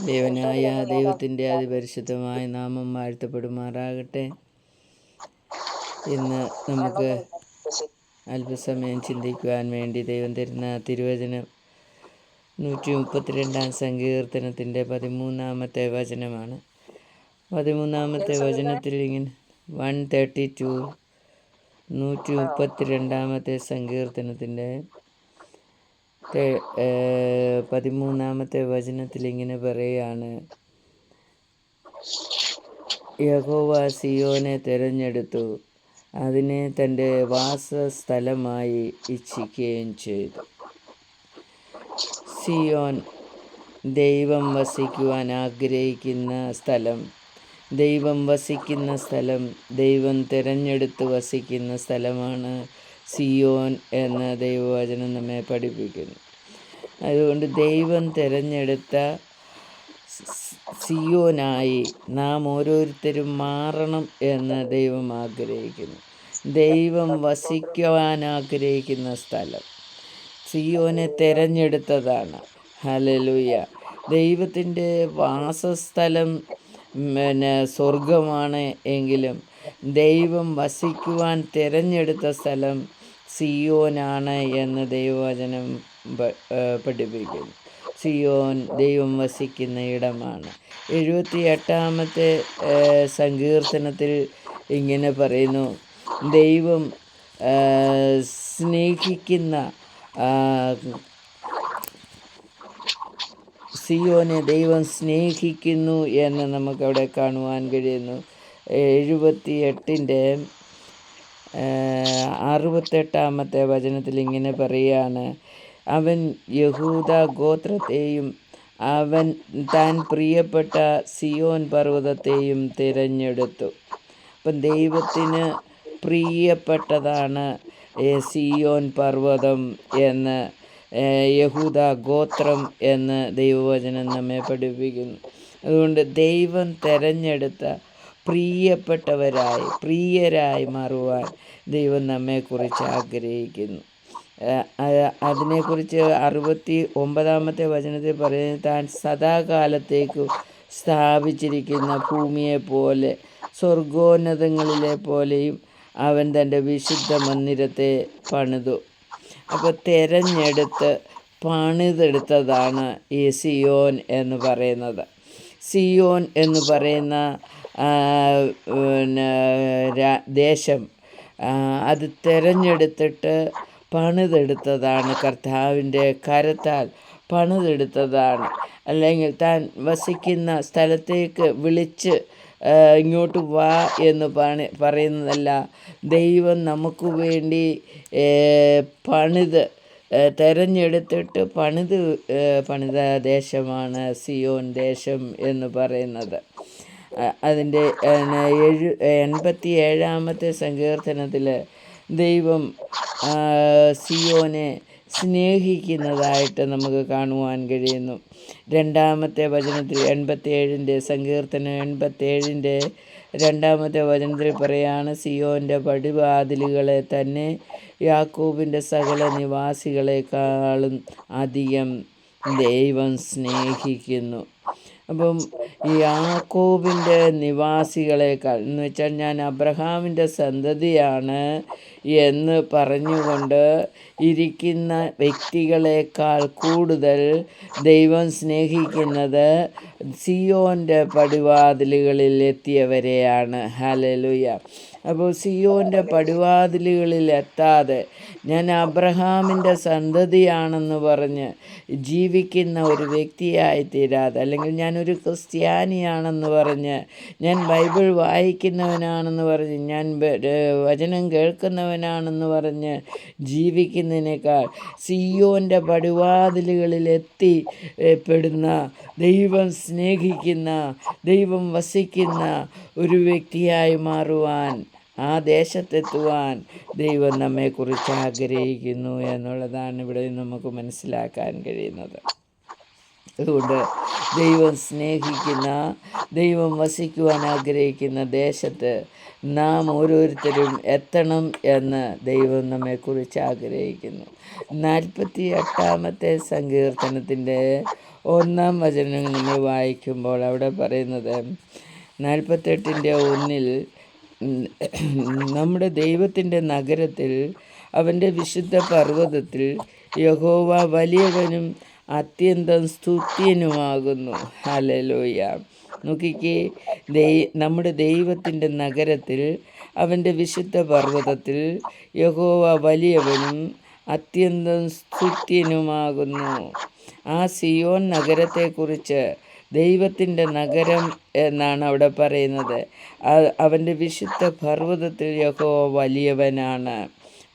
ദേവനായ ദൈവത്തിന്റെ അതിപരിശുദ്ധമായ നാമം വാഴ്ത്തപ്പെടുമാറാകട്ടെ. ഇന്ന് നമുക്ക് അല്പസമയം ചിന്തിക്കുവാൻ വേണ്ടി ദൈവം തരുന്ന തിരുവചനം നൂറ്റി മുപ്പത്തിരണ്ടാം സങ്കീർത്തനത്തിന്റെ പതിമൂന്നാമത്തെ വചനമാണ്. പതിമൂന്നാമത്തെ വചനത്തിൽ ഇങ്ങനെ വൺ തേർട്ടി ടു നൂറ്റി മുപ്പത്തിരണ്ടാമത്തെ സങ്കീർത്തനത്തിന്റെ പതിമൂന്നാമത്തെ വചനത്തിൽ ഇങ്ങനെ പറയുകയാണ്. യഹോവ സിയോനെ തിരഞ്ഞെടുത്തു. അതിനെ തന്റെ വാസസ്ഥലമായി ഇച്ഛിക്കുകയും ചെയ്തു. സിയോൻ ദൈവം വസിക്കുവാൻ ആഗ്രഹിക്കുന്ന സ്ഥലം ദൈവം വസിക്കുന്ന സ്ഥലം ദൈവം തിരഞ്ഞെടുത്ത് വസിക്കുന്ന സ്ഥലമാണ് സിയോൻ എന്ന ദൈവവചനം നമ്മെ പഠിപ്പിക്കുന്നു. അതുകൊണ്ട് ദൈവം തിരഞ്ഞെടുത്ത സിയോനായി നാം ഓരോരുത്തരും മാറണം എന്ന് ദൈവം ആഗ്രഹിക്കുന്നു. ദൈവം വസിക്കുവാൻ ആഗ്രഹിക്കുന്ന സ്ഥലം സിയോനെ തിരഞ്ഞെടുത്തതാണ്. ഹലലുയ ദൈവത്തിന്റെ വാസസ്ഥലം പിന്നെ സ്വർഗമാണ് എങ്കിലും ദൈവം വസിക്കുവാൻ തിരഞ്ഞെടുത്ത സ്ഥലം സിയോനാണ് എന്ന് ദൈവവചനം പഠിപ്പിക്കുന്നു. സിയോൻ ദൈവം വസിക്കുന്ന ഇടമാണ്. എഴുപത്തി എട്ടാമത്തെ സങ്കീർത്തനത്തിൽ ഇങ്ങനെ പറയുന്നു. ദൈവം സ്നേഹിക്കുന്ന സിയോനെ ദൈവം സ്നേഹിക്കുന്നു എന്ന് നമുക്കവിടെ കാണുവാൻ കഴിയുന്നു. എഴുപത്തി എട്ടിന്റെ അറുപത്തെട്ടാമത്തെ വചനത്തിൽ ഇങ്ങനെ പറയുകയാണ് അവൻ യഹൂദ ഗോത്രത്തെയും അവൻ താൻ പ്രിയപ്പെട്ട സിയോൻ പർവതത്തെയും തിരഞ്ഞെടുത്തു. അപ്പം ദൈവത്തിന് പ്രിയപ്പെട്ടതാണ് സിയോൻ പർവതം എന്ന് യഹൂദ ഗോത്രം എന്ന് ദൈവവചനം നമ്മെ പഠിപ്പിക്കുന്നു. അതുകൊണ്ട് ദൈവം തിരഞ്ഞെടുത്ത പ്രിയപ്പെട്ടവരായി പ്രിയരായി മാറുവാൻ ദൈവം നമ്മെക്കുറിച്ച് ആഗ്രഹിക്കുന്നു. അതിനെക്കുറിച്ച് അറുപത്തി ഒമ്പതാമത്തെ വചനത്തിൽ പറയുന്നത് താൻ സദാകാലത്തേക്ക് സ്ഥാപിച്ചിരിക്കുന്ന ഭൂമിയെ പോലെ സ്വർഗോന്നതങ്ങളിലെ പോലെയും അവൻ തന്റെ വിശുദ്ധ മന്ദിരത്തെ പണിതു. അപ്പോൾ തിരഞ്ഞെടുത്ത് പണിതെടുത്തതാണ് ഈ സിയോൻ എന്ന് പറയുന്നത്. സിയോൻ എന്ന് പറയുന്ന പിന്നെ ദേശം. അത് തിരഞ്ഞെടുത്തിട്ട് പണിതെടുത്തതാണ് കർത്താവിന്റെ കരത്താൽ. പണിതെടുത്തതാണ്. അല്ലെങ്കിൽ താൻ വസിക്കുന്ന സ്ഥലത്തേക്ക് വിളിച്ച് ഇങ്ങോട്ട് വാ എന്ന് പണി പറയുന്നതല്ല. ദൈവം നമുക്ക് വേണ്ടി പണിത് തിരഞ്ഞെടുത്തിട്ട് പണിത് പണിത ദേശമാണ് സിയോൻ ദേശം എന്ന് പറയുന്നത്. അതിന്റെ എഴു എൺപത്തി ഏഴാമത്തെ സങ്കീർത്തനത്തിൽ ദൈവം സിയോനെ സ്നേഹിക്കുന്നതായിട്ട് നമുക്ക് കാണുവാൻ കഴിയുന്നു. രണ്ടാമത്തെ വചനത്തിൽ എൺപത്തേഴിന്റെ സങ്കീർത്തനം എൺപത്തേഴിന്റെ രണ്ടാമത്തെ വചനത്തിൽ പറയാണ് സിയോന്റെ പടിവാതിലുകളെ തന്നെ യാക്കൂബിന്റെ സകല നിവാസികളെക്കാളും അധികം ദൈവം സ്നേഹിക്കുന്നു. അപ്പം യാക്കോബിന്റെ നിവാസികളെക്കാൾ എന്ന് വെച്ചാൽ ഞാൻ അബ്രഹാമിന്റെ സന്തതിയാണ് എന്ന് പറഞ്ഞുകൊണ്ട് ഇരിക്കുന്ന വ്യക്തികളെക്കാൾ കൂടുതൽ ദൈവം സ്നേഹിക്കുന്നത് സിയോന്റെ പടിവാതിലുകളിൽ എത്തിയവരെയാണ്. ഹലലുയ അപ്പോൾ സിയോന്റെ പടിവാതിലുകളിൽ എത്താതെ ഞാൻ അബ്രഹാമിന്റെ സന്തതിയാണെന്ന് പറഞ്ഞ് ജീവിക്കുന്ന ഒരു വ്യക്തിയായി തീരാതെ അല്ലെങ്കിൽ ഞാനൊരു ക്രിസ്ത്യാനിയാണെന്ന് പറഞ്ഞ് ഞാൻ ബൈബിൾ വായിക്കുന്നവനാണെന്ന് പറഞ്ഞ് ഞാൻ വചനം കേൾക്കുന്നവനാണെന്ന് പറഞ്ഞ് ജീവിക്കുന്നതിനേക്കാൾ സിയോന്റെ പടിവാതിലുകളിലെത്തി പെടുന്ന ദൈവം സ്നേഹിക്കുന്ന ദൈവം വസിക്കുന്ന ഒരു വ്യക്തിയായി മാറുവാൻ ആ ദേശത്തെത്തുവാൻ ദൈവം നമ്മെക്കുറിച്ച് ആഗ്രഹിക്കുന്നു എന്നുള്ളതാണ് ഇവിടെ നമുക്ക് മനസ്സിലാക്കാൻ കഴിയുന്നത്. അതുകൊണ്ട് ദൈവം സ്നേഹിക്കുന്ന ദൈവം വസിക്കുവാൻ ആഗ്രഹിക്കുന്ന ദേശത്ത് നാം ഓരോരുത്തരും എത്തണം എന്ന് ദൈവം നമ്മെക്കുറിച്ച് ആഗ്രഹിക്കുന്നു. നാൽപ്പത്തി എട്ടാമത്തെ സങ്കീർത്തനത്തിന്റെ ഒന്നാം വചനം നമ്മൾ വായിക്കുമ്പോൾ അവിടെ പറയുന്നത് നാൽപ്പത്തെട്ടിന്റെ ഒന്നിൽ നമ്മുടെ ദൈവത്തിന്റെ നഗരത്തിൽ അവന്റെ വിശുദ്ധ പർവതത്തിൽ യഹോവ വലിയവനും അത്യന്തം സ്തുത്യനുമാകുന്നു. ഹലലോയ നോക്കിക്കേ ദൈ നമ്മുടെ ദൈവത്തിന്റെ നഗരത്തിൽ അവന്റെ വിശുദ്ധ പർവതത്തിൽ യഹോവ വലിയവനും അത്യന്തം സ്തുത്യനുമാകുന്നു. ആ സിയോൻ നഗരത്തെക്കുറിച്ച് ദൈവത്തിന്റെ നഗരം എന്നാണ് അവിടെ പറയുന്നത്. അവന്റെ വിശുദ്ധ പർവതത്തിൽ യഹോ വലിയവനാണ്.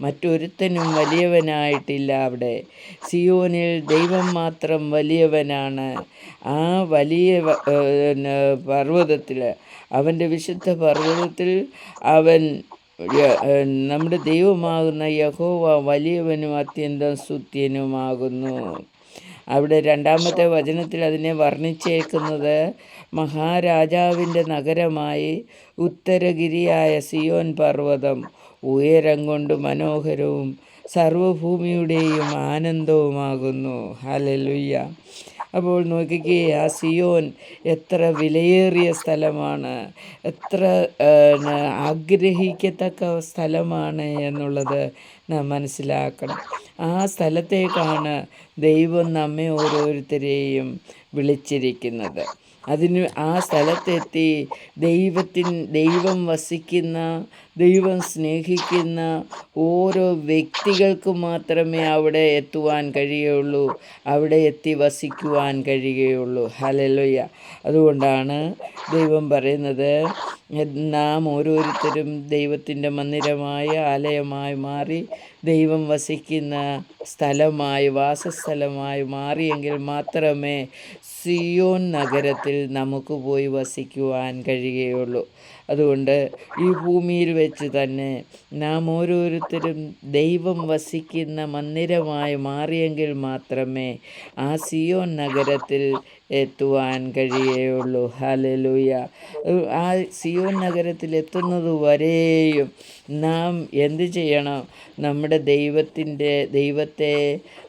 മറ്റൊരുത്തനും വലിയവനായിട്ടില്ല അവിടെ. സിയോനിൽ ദൈവം മാത്രം വലിയവനാണ്. ആ വലിയ പർവതത്തിൽ അവന്റെ വിശുദ്ധ പർവതത്തിൽ അവൻ നമ്മുടെ ദൈവമാകുന്ന യഹോവ വലിയവനും അത്യന്തം സ്തുത്യനുമാകുന്നു. അവിടെ രണ്ടാമത്തെ വചനത്തിൽ അതിനെ വർണിച്ചേക്കുന്നത് മഹാരാജാവിന്റെ നഗരമായി ഉത്തരഗിരിയായ സിയോൻ പർവതം ഉയരം കൊണ്ട് മനോഹരവും സർവഭൂമിയുടെയും ആനന്ദവുമാകുന്നു. ഹലലുയ്യ അപ്പോൾ നോക്കിക്കേ ആ സിയോൻ എത്ര വിലയേറിയ സ്ഥലമാണ് എത്ര ആഗ്രഹിക്കത്തക്ക സ്ഥലമാണ് എന്നുള്ളത് നാം മനസ്സിലാക്കണം. ആ സ്ഥലത്തേക്കാണ് ദൈവം നമ്മെ ഓരോരുത്തരെയും വിളിച്ചിരിക്കുന്നത്. അതിന് ആ സ്ഥലത്തെത്തി ദൈവത്തിൻ ദൈവം വസിക്കുന്ന ദൈവം സ്നേഹിക്കുന്ന ഓരോ വ്യക്തികൾക്ക് മാത്രമേ അവിടെ എത്തുവാൻ കഴിയുള്ളൂ അവിടെ എത്തി വസിക്കുവാൻ കഴിയുകയുള്ളൂ ഹലലുയ്യ അതുകൊണ്ടാണ് ദൈവം പറയുന്നത് നാം ഓരോരുത്തരും ദൈവത്തിന്റെ മന്ദിരമായ ആലയമായി മാറി ദൈവം വസിക്കുന്ന സ്ഥലമായി വാസസ്ഥലമായി മാറിയെങ്കിൽ മാത്രമേ സിയോൻ നഗരത്തിൽ നമുക്ക് പോയി വസിക്കുവാൻ കഴിയുകയുള്ളൂ. അതുകൊണ്ട് ഈ ഭൂമിയിൽ വെച്ച് തന്നെ നാം ഓരോരുത്തരും ദൈവം വസിക്കുന്ന മന്ദിരമായി മാറിയെങ്കിൽ മാത്രമേ ആ സിയോൻ നഗരത്തിൽ എത്തുവാൻ കഴിയുള്ളൂ ഹലലൂയ ആ സിയോൻ നഗരത്തിൽ എത്തുന്നത് വരെയും നാം എന്ത് ചെയ്യണം? നമ്മുടെ ദൈവത്തിന്റെ ദൈവത്തെ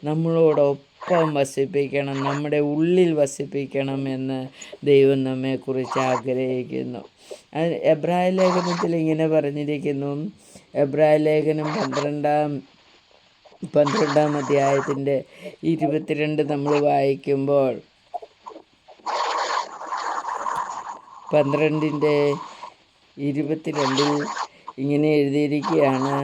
നമ്മളോടൊപ്പം ഒപ്പം വസിപ്പിക്കണം നമ്മുടെ ഉള്ളിൽ വസിപ്പിക്കണം എന്ന് ദൈവം നമ്മെക്കുറിച്ച് ആഗ്രഹിക്കുന്നു. എബ്രായ ലേഖനത്തിൽ ഇങ്ങനെ പറഞ്ഞിരിക്കുന്നു. എബ്രായ ലേഖനം പന്ത്രണ്ടാം പന്ത്രണ്ടാം അധ്യായത്തിന്റെ ഇരുപത്തിരണ്ട് നമ്മൾ വായിക്കുമ്പോൾ പന്ത്രണ്ടിന്റെ ഇരുപത്തിരണ്ടിൽ ഇങ്ങനെ എഴുതിയിരിക്കുകയാണ്.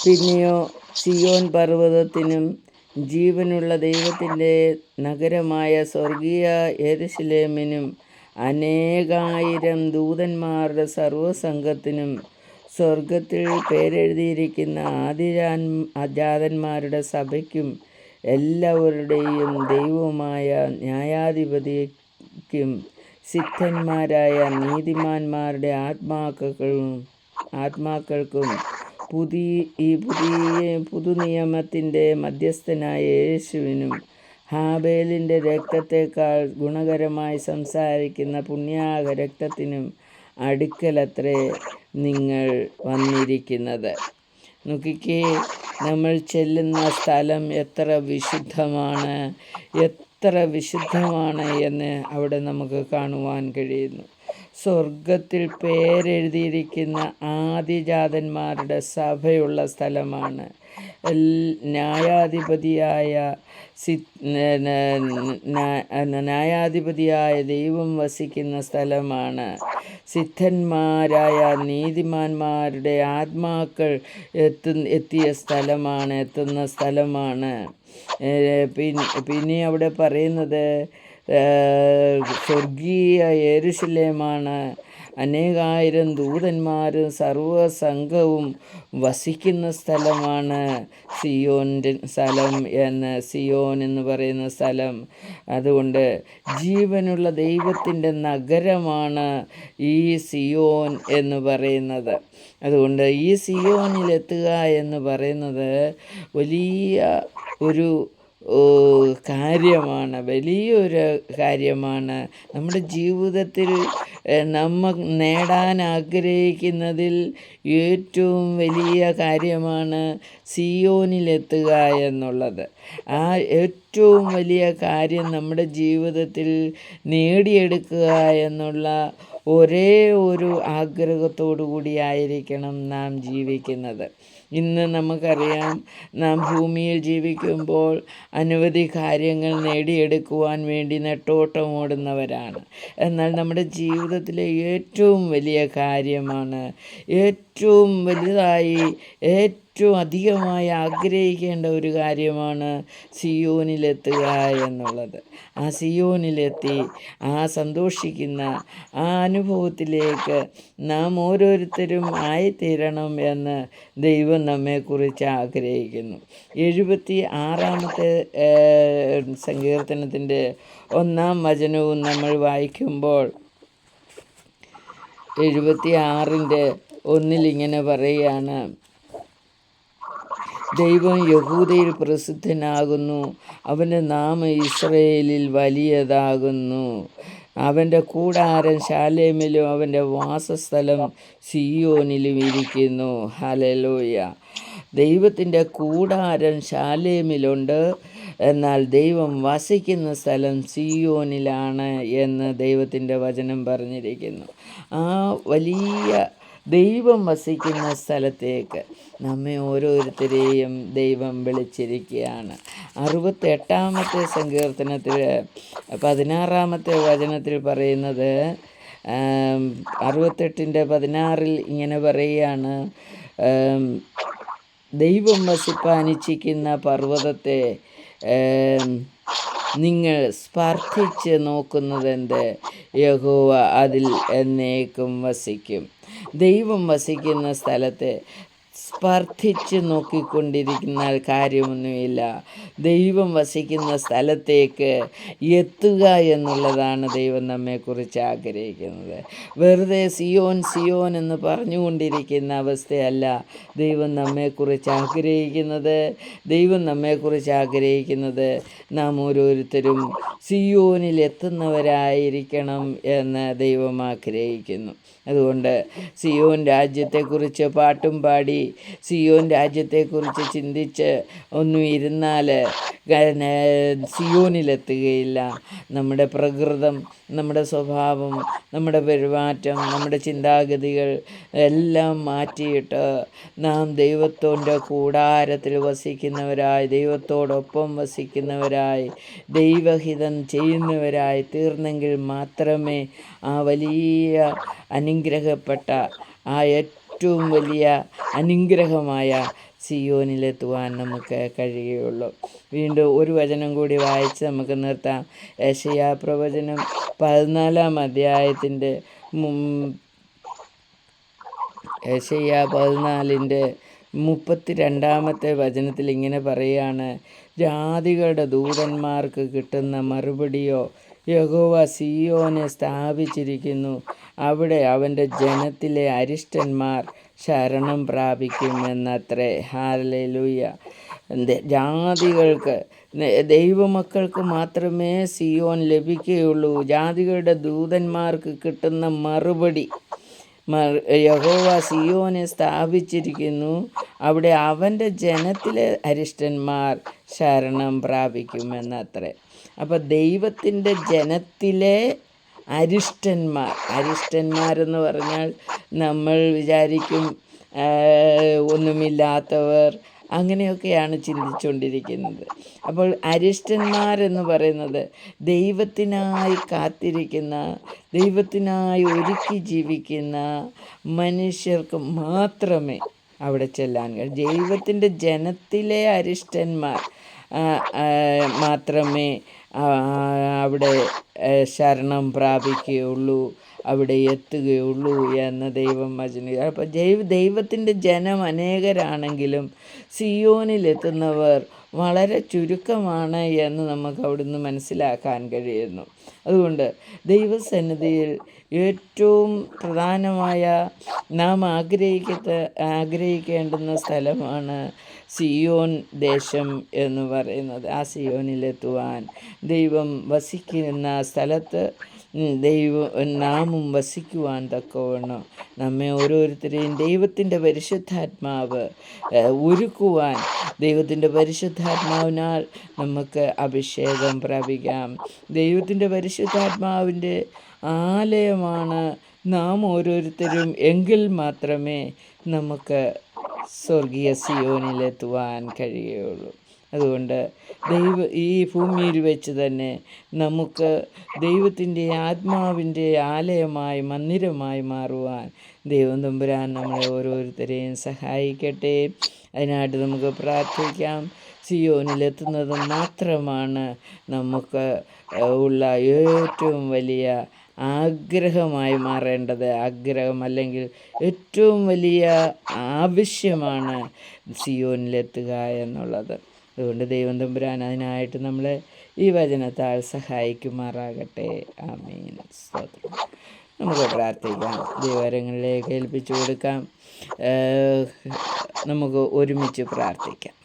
പിന്നെയോ സിയോൻ പർവതത്തിനും ജീവനുള്ള ദൈവത്തിന്റെ നഗരമായ സ്വർഗീയ എരുസലേമിനും അനേകായിരം ദൂതന്മാരുടെ സർവസംഘത്തിനും സ്വർഗത്തിൽ പേരെഴുതിയിരിക്കുന്ന ആദിരാൻ അജാതന്മാരുടെ സഭയ്ക്കും എല്ലാവരുടെയും ദൈവമായ ന്യായാധിപതിക്കും സിദ്ധന്മാരായ നീതിമാന്മാരുടെ ആത്മാക്കൾക്കും ആത്മാക്കൾക്കും പുതിയ ഈ പുതിയ പുതുനിയമത്തിന്റെ മധ്യസ്ഥനായ യേശുവിനും ഹാബേലിന്റെ രക്തത്തേക്കാൾ ഗുണകരമായി സംസാരിക്കുന്ന പുണ്യാക രക്തത്തിനും അടുക്കലത്രേ നിങ്ങൾ വന്നിരിക്കുന്നത്. നോക്കിക്കേ നമ്മൾ ചെല്ലുന്ന സ്ഥലം എത്ര വിശുദ്ധമാണ് എത്ര വിശുദ്ധമാണ് എന്ന് അവിടെ നമുക്ക് കാണുവാൻ കഴിയുന്നു. സ്വർഗത്തിൽ പേരെഴുതിയിരിക്കുന്ന ആദിജാതന്മാരുടെ സഭയുള്ള സ്ഥലമാണ്. ന്യായാധിപതിയായ സി ന്യായാധിപതിയായ ദൈവം വസിക്കുന്ന സ്ഥലമാണ്. സിദ്ധന്മാരായ നീതിമാന്മാരുടെ ആത്മാക്കൾ എത്തു എത്തിയ സ്ഥലമാണ് എത്തുന്ന സ്ഥലമാണ്. പിന്നെ അവിടെ പറയുന്നത് സ്വർഗീയ ഏരുശല്യമാണ് അനേകായിരം ദൂതന്മാരും സർവസംഘവും വസിക്കുന്ന സ്ഥലമാണ് സിയോന്റെ സ്ഥലം എന്ന് സിയോൻ എന്ന് പറയുന്ന സ്ഥലം. അതുകൊണ്ട് ജീവനുള്ള ദൈവത്തിന്റെ നഗരമാണ് ഈ സിയോൻ എന്ന് പറയുന്നത്. അതുകൊണ്ട് ഈ സിയോനിലെത്തുക എന്ന് പറയുന്നത് വലിയ ഒരു കാര്യമാണ്. വലിയൊരു കാര്യമാണ്. നമ്മുടെ ജീവിതത്തിൽ നമ്മൾ നേടാൻ ആഗ്രഹിക്കുന്നതിൽ ഏറ്റവും വലിയ കാര്യമാണ് സിയോനിലെത്തുക എന്നുള്ളത്. ആ ഏറ്റവും വലിയ കാര്യം നമ്മുടെ ജീവിതത്തിൽ നേടിയെടുക്കുക എന്നുള്ള ഒരേ ഒരു ആഗ്രഹത്തോടു കൂടിയായിരിക്കണം നാം ജീവിക്കുന്നത്. ഇന്ന് നമുക്കറിയാം നാം ഭൂമിയിൽ ജീവിക്കുമ്പോൾ അനവധി കാര്യങ്ങൾ നേടിയെടുക്കുവാൻ വേണ്ടി നെട്ടോട്ടമോടുന്നവരാണ്. എന്നാൽ നമ്മുടെ ജീവിതത്തിലെ ഏറ്റവും വലിയ കാര്യമാണ് ഏറ്റവും വലുതായി ഏറ്റവും അധികമായി ആഗ്രഹിക്കേണ്ട ഒരു കാര്യമാണ് സിയോനിലെത്തുക എന്നുള്ളത്. ആ സിയോനിലെത്തി ആ സന്തോഷിക്കുന്ന ആ അനുഭവത്തിലേക്ക് നാം ഓരോരുത്തരും ആയിത്തീരണം എന്ന് ദൈവം നമ്മെക്കുറിച്ച് ആഗ്രഹിക്കുന്നു. എഴുപത്തി ആറാമത്തെ സങ്കീർത്തനത്തിന്റെ ഒന്നാം വചനവും നമ്മൾ വായിക്കുമ്പോൾ എഴുപത്തി ആറിന്റെ ഒന്നിലിങ്ങനെ പറയുകയാണ്. ദൈവം യഹൂദയിൽ പ്രസിദ്ധനാകുന്നു. അവന്റെ നാമം ഇസ്രയേലിൽ വലിയതാകുന്നു. അവന്റെ കൂടാരം ശാലേമിലും അവന്റെ വാസസ്ഥലം സിയോനിലും ഇരിക്കുന്നു. ഹലലോയ ദൈവത്തിന്റെ കൂടാരം ശാലേമിലുണ്ട്. എന്നാൽ ദൈവം വസിക്കുന്ന സ്ഥലം സിയോനിലാണ് എന്ന് ദൈവത്തിന്റെ വചനം പറഞ്ഞിരിക്കുന്നു. ആ വലിയ ദൈവം വസിക്കുന്ന സ്ഥലത്തേക്ക് നമ്മെ ഓരോരുത്തരെയും ദൈവം വിളിച്ചിരിക്കുകയാണ്. അറുപത്തെട്ടാമത്തെ സങ്കീർത്തനത്തിൽ പതിനാറാമത്തെ വചനത്തിൽ പറയുന്നത് അറുപത്തെട്ടിന്റെ പതിനാറിൽ ഇങ്ങനെ പറയുകയാണ് ദൈവം വസിപ്പാനിച്ചിക്കുന്ന പർവതത്തെ നിങ്ങൾ സ്പർശിച്ച് നോക്കുന്നതെന്ത്? യഹോവ അതിൽ എന്നേക്കും വസിക്കും. ദൈവം വസിക്കുന്ന സ്ഥലത്തെ സ്പർദ്ധിച്ച് നോക്കിക്കൊണ്ടിരിക്കുന്ന കാര്യമൊന്നുമില്ല. ദൈവം വസിക്കുന്ന സ്ഥലത്തേക്ക് എത്തുക എന്നുള്ളതാണ് ദൈവം നമ്മെക്കുറിച്ച് ആഗ്രഹിക്കുന്നത്. വെറുതെ സിയോൻ സിയോൻ എന്ന് പറഞ്ഞുകൊണ്ടിരിക്കുന്ന അവസ്ഥയല്ല ദൈവം നമ്മെക്കുറിച്ച് ആഗ്രഹിക്കുന്നത്. ദൈവം നമ്മെക്കുറിച്ച് ആഗ്രഹിക്കുന്നത് നാം ഓരോരുത്തരും സിയോനിൽ എത്തുന്നവരായിരിക്കണം എന്ന് ദൈവം ആഗ്രഹിക്കുന്നു. അതുകൊണ്ട് സിയോൻ രാജ്യത്തെക്കുറിച്ച് പാട്ടും പാടി സിയോൻ രാജ്യത്തെക്കുറിച്ച് ചിന്തിച്ച് ഒന്നും ഇരുന്നാൽ സിയോനിലെത്തുകയില്ല. നമ്മുടെ പ്രകൃതം നമ്മുടെ സ്വഭാവം നമ്മുടെ പെരുമാറ്റം നമ്മുടെ ചിന്താഗതികൾ എല്ലാം മാറ്റിയിട്ട് നാം ദൈവത്തോന്റെ കൂടാരത്തിൽ വസിക്കുന്നവരായി ദൈവത്തോടൊപ്പം വസിക്കുന്നവരായി ദൈവഹിതം ചെയ്യുന്നവരായി തീർന്നെങ്കിൽ മാത്രമേ ആ വലിയ അനുഗ്രഹപ്പെട്ട ആ ഏറ്റവും വലിയ അനുഗ്രഹമായ സിയോനിലെത്തുവാൻ നമുക്ക് കഴിയുകയുള്ളൂ വീണ്ടും ഒരു വചനം കൂടി വായിച്ച് നമുക്ക് നിർത്താം. യശയാ പ്രവചനം പതിനാലാം അധ്യായത്തിന്റെ യശയ്യ പതിനാലിന്റെ മുപ്പത്തി രണ്ടാമത്തെ വചനത്തിൽ ഇങ്ങനെ പറയുകയാണ് ജാതികളുടെ ദൂതന്മാർക്ക് കിട്ടുന്ന മറുപടിയോ യഹോവ സിയോനെ സ്ഥാപിച്ചിരിക്കുന്നു. അവിടെ അവന്റെ ജനത്തിലെ അരിഷ്ടന്മാർ ശരണം പ്രാപിക്കുമെന്നത്രേ. ഹാലലൂയ ജാതികൾക്ക് ദൈവമക്കൾക്ക് മാത്രമേ സിയോൻ ലഭിക്കുകയുള്ളൂ. ജാതികളുടെ ദൂതന്മാർക്ക് കിട്ടുന്ന മറുപടി. യഹോവ സിയോനെ സ്ഥാപിച്ചിരിക്കുന്നു. അവിടെ അവന്റെ ജനത്തിലെ അരിഷ്ടന്മാർ ശരണം പ്രാപിക്കുമെന്നത്രേ. അപ്പോൾ ദൈവത്തിന്റെ ജനത്തിലെ അരിഷ്ടന്മാർ അരിഷ്ടന്മാരെന്ന് പറഞ്ഞാൽ നമ്മൾ വിചാരിക്കും ഒന്നുമില്ലാത്തവർ അങ്ങനെയൊക്കെയാണ് ചിന്തിച്ചുകൊണ്ടിരിക്കുന്നത് അപ്പോൾ അരിഷ്ടന്മാരെന്ന് പറയുന്നത് ദൈവത്തിനായി കാത്തിരിക്കുന്ന ദൈവത്തിനായി ഒരുക്കി ജീവിക്കുന്ന മനുഷ്യർക്ക് മാത്രമേ അവിടെ ചെല്ലാൻ കഴിയും. ദൈവത്തിന്റെ ജനത്തിലെ അരിഷ്ടന്മാർ മാത്രമേ അവിടെ ശരണം പ്രാപിക്കുകയുള്ളൂ അവിടെ എത്തുകയുള്ളൂ എന്ന് ദൈവം വചന. അപ്പോൾ ദൈവ ദൈവത്തിന്റെ ജനം അനേകരാണെങ്കിലും സിയോനിലെത്തുന്നവർ വളരെ ചുരുക്കമാണ് എന്ന് നമുക്ക് അവിടുന്ന് മനസ്സിലാക്കാൻ കഴിയുന്നു. അതുകൊണ്ട് ദൈവസന്നിധിയിൽ ഏറ്റവും പ്രധാനമായ നാം ആഗ്രഹിക്കത്ത ആഗ്രഹിക്കേണ്ടുന്ന സ്ഥലമാണ് സിയോൻ ദേശം എന്ന് പറയുന്നത്. ആ സിയോനിലെത്തുവാൻ ദൈവം വസിക്കുന്ന സ്ഥലത്ത് ദൈവം നാമും വസിക്കുവാൻ തക്കവണ്ണം. നമ്മെ ഓരോരുത്തരെയും ദൈവത്തിന്റെ പരിശുദ്ധാത്മാവ് ഒരുക്കുവാൻ. ദൈവത്തിന്റെ പരിശുദ്ധാത്മാവിനാൽ നമുക്ക് അഭിഷേകം പ്രാപിക്കാം. ദൈവത്തിന്റെ പരിശുദ്ധാത്മാവിന്റെ ആലയമാണ് നാം ഓരോരുത്തരും എങ്കിൽ മാത്രമേ നമുക്ക് സ്വർഗീയ സിയോനിലെത്തുവാൻ കഴിയുകയുള്ളൂ. അതുകൊണ്ട് ദൈവ ഈ ഭൂമിയിൽ വെച്ച് തന്നെ നമുക്ക് ദൈവത്തിന്റെ ആത്മാവിന്റെ ആലയമായി മന്ദിരമായി മാറുവാൻ ദൈവം തമ്പുരാൻ നമ്മളെ ഓരോരുത്തരെയും സഹായിക്കട്ടെ. അതിനായിട്ട് നമുക്ക് പ്രാർത്ഥിക്കാം. സിയോനിലെത്തുന്നത് മാത്രമാണ് നമുക്ക് ഉള്ള ഏറ്റവും വലിയ ആഗ്രഹമായി മാറേണ്ടത്. ആഗ്രഹം അല്ലെങ്കിൽ ഏറ്റവും വലിയ ആവശ്യമാണ് സിയോനിലെത്തുക എന്നുള്ളത്. അതുകൊണ്ട് ദൈവം തമ്പുരാൻ അതിനായിട്ട് നമ്മളെ ഈ വചനത്താൽ സഹായിക്കുമാറാകട്ടെ. ആമീൻ. സ്തോത്രം. നമുക്ക് പ്രാർത്ഥിക്കാം. ദൈവരങ്ങളിലേക്ക് ഏൽപ്പിച്ചു കൊടുക്കാം. നമുക്ക് ഒരുമിച്ച് പ്രാർത്ഥിക്കാം.